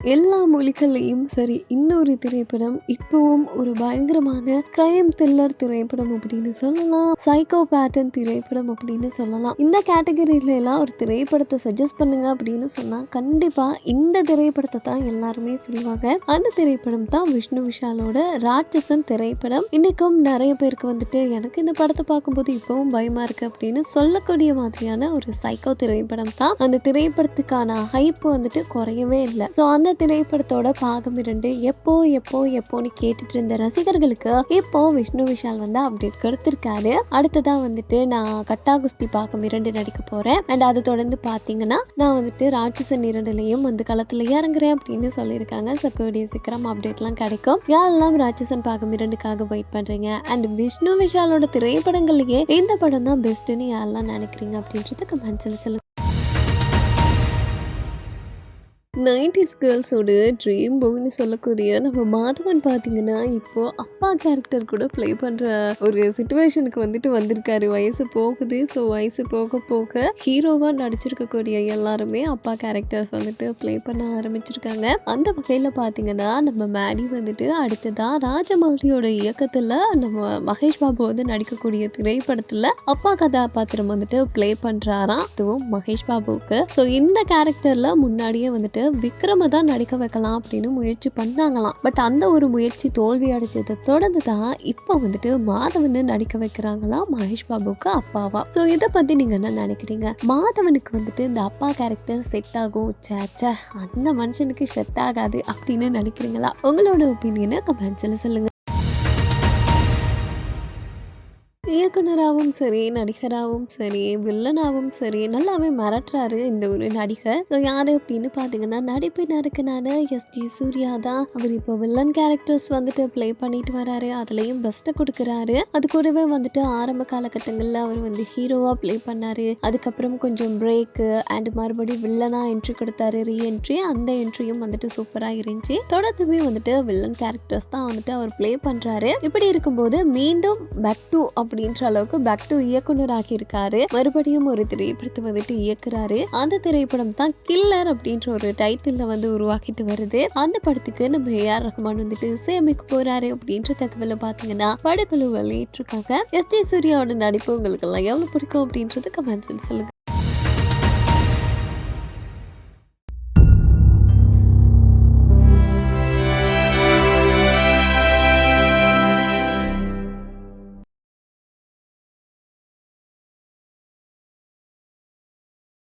எல்லா மொழிகள்லையும் சரி, இன்னொரு திரைப்படம் இப்பவும் ஒரு பயங்கரமான கிரைம் த்ரில்லர் திரைப்படம் அப்படின்னு சொல்லலாம். சைக்கோ பேட்டர்ன் திரைப்படம் அப்படின்னு சொல்லலாம். இந்த கேட்டகரியில எல்லாம் ஒரு திரைப்படத்தை சஜஸ்ட் பண்ணுங்க அப்படின்னு சொன்னா, கண்டிப்பா இந்த திரைப்படத்தை தான் எல்லாருமே சொல்லுவாங்க. அந்த திரைப்படம் தான் விஷ்ணு விஷாலோட ராட்சசன் திரைப்படம். இன்னைக்கும் நிறைய பேருக்கு வந்துட்டு, எனக்கு இந்த படத்தை பார்க்கும்போது இப்பவும் பயமா இருக்கு அப்படின்னு சொல்லக்கூடிய மாதிரியான ஒரு சைக்கோ திரைப்படம் தான். அந்த திரைப்படத்துக்கான ஹைப் வந்துட்டு குறையவே இல்லை ஸோ அந்த திரைப்படத்தோட பாகம் இரண்டு எப்போ எப்போ எப்போன்னு கேட்டுட்டு இருந்த ரசிகர்களுக்கு இப்போ விஷ்ணு விஷால் வந்து அப்டேட் கொடுத்திருக்காரு. அடுத்ததா வந்துட்டு நான் கட்டா குஸ்தி பாகம் இரண்டு நடிக்க போறேன். அண்ட் அதை தொடர்ந்து பார்த்தீங்கன்னா, நான் வந்துட்டு ராட்சசன் 2லயும் வந்து களத்துல இறங்குறேன் அப்படின்னு சொல்லியிருக்காங்க. ஸோ கூடிய சீக்கிரம் அப்டேட்லாம் கிடைக்கும். யாரெல்லாம் ராட்சசன் பாகம் இரண்டுக்காக வெயிட் பண்றீங்க? அண்ட் விஷ்ணு விஷாலோட திரைப்படங்கள்லயே இந்த படம் தான் பெஸ்ட்டுன்னு யாரெல்லாம் நினைக்கிறீங்க அப்படின்றது கமெண்ட்ஸில் சொல்லுங்க. 90ஸ் கேர்ள்ஸோட ட்ரீம் பாய்ன்னு சொல்லக்கூடிய நம்ம மாதவன் பார்த்தீங்கன்னா, இப்போ அப்பா கேரக்டர் கூட ப்ளே பண்ணுற ஒரு சுச்சுவேஷனுக்கு வந்துட்டு வந்திருக்காரு. வயசு போகுது. ஸோ வயசு போக போக ஹீரோவாக நடிச்சிருக்கக்கூடிய எல்லாருமே அப்பா கேரக்டர்ஸ் வந்துட்டு ப்ளே பண்ண ஆரம்பிச்சிருக்காங்க. அந்த வகையில் பார்த்தீங்கன்னா, நம்ம மேடி வந்துட்டு அடுத்ததாக ராஜமௌலியோட இயக்கத்தில் நம்ம மகேஷ் பாபு வந்து நடிக்கக்கூடிய திரைப்படத்தில் அப்பா கதாபாத்திரம் வந்துட்டு ப்ளே பண்ணுறாராம் அதுவும் மகேஷ் பாபுவுக்கு. ஸோ இந்த கேரக்டரில் முன்னாடியே வந்துட்டு விக்ரம தான் நடிக்க வைக்கலாம் அப்படின்னு முயற்சி பண்ணாங்களாம். பட் அந்த ஒரு முயற்சி தோல்வி அடைச்சதை தொடர்ந்து தான் இப்போ வந்துட்டு மாதவன் நடிக்க வைக்கிறாங்களாம் மகேஷ் பாபுவுக்கு அப்பாவா. ஸோ இதை பத்தி நீங்கள் என்ன நினைக்கிறீங்க? மாதவனுக்கு வந்துட்டு இந்த அப்பா கேரக்டர் செட் ஆகும். ச்சே அந்த மனுஷனுக்கு செட் ஆகாது அப்படின்னு நினைக்கிறீங்களா? உங்களோட ஒப்பீனியனை கமெண்ட்ஸில் சொல்லுங்க. இயக்குனராகவும் சரி, நடிகராகவும் சரி, வில்லனாகவும் சரி நல்லாவே மிரட்டுறாரு இந்த ஒரு நடிகர். ஸோ யார் அப்படின்னு பார்த்தீங்கன்னா, நடிப்பினருக்குனான எஸ்.ஜே. சூர்யா தான். அவர் இப்போ வில்லன் கேரக்டர்ஸ் வந்துட்டு ப்ளே பண்ணிட்டு வராரு. அதுலேயும் பெஸ்ட்டை கொடுக்குறாரு அது கூடவே வந்துட்டு ஆரம்ப காலகட்டங்களில் அவர் வந்து ஹீரோவாக ப்ளே பண்ணாரு. அதுக்கப்புறம் கொஞ்சம் பிரேக்கு அண்ட் மறுபடியும் வில்லனா என்ட்ரி கொடுத்தாரு. ரீ என்ட்ரி அந்த என்ட்ரியும் வந்துட்டு சூப்பராக இருந்துச்சு. தொடர்ந்துமே வந்துட்டு வில்லன் கேரக்டர்ஸ் தான் வந்துட்டு அவர் ப்ளே பண்ணுறாரு இப்படி இருக்கும்போது மீண்டும் பேக் டூ அப்படின்ற அளவுக்கு பேக் டூ இயக்குனர் ஆகியிருக்காரு மறுபடியும் ஒரு திரைப்படத்தை வந்துட்டு இயக்குறாரு. அந்த திரைப்படம் தான் கில்லர் அப்படின்ற ஒரு டைட்டில் வந்து உருவாக்கிட்டு வருது. அந்த படத்துக்கு நம்ம ஏ.ஆர். ரஹ்மான் வந்துட்டு இசையமைக்க போறாரு அப்படின்ற தகவல பார்த்தீங்கன்னா, படக்குழு வெளியிட்டிருக்காங்க. எஸ்.ஜே. சூர்யாவோட நடிப்பு உங்களுக்கு எல்லாம் எவ்வளவு பிடிக்கும் அப்படின்றது கமெண்ட்ஸ்ல சொல்லுங்க.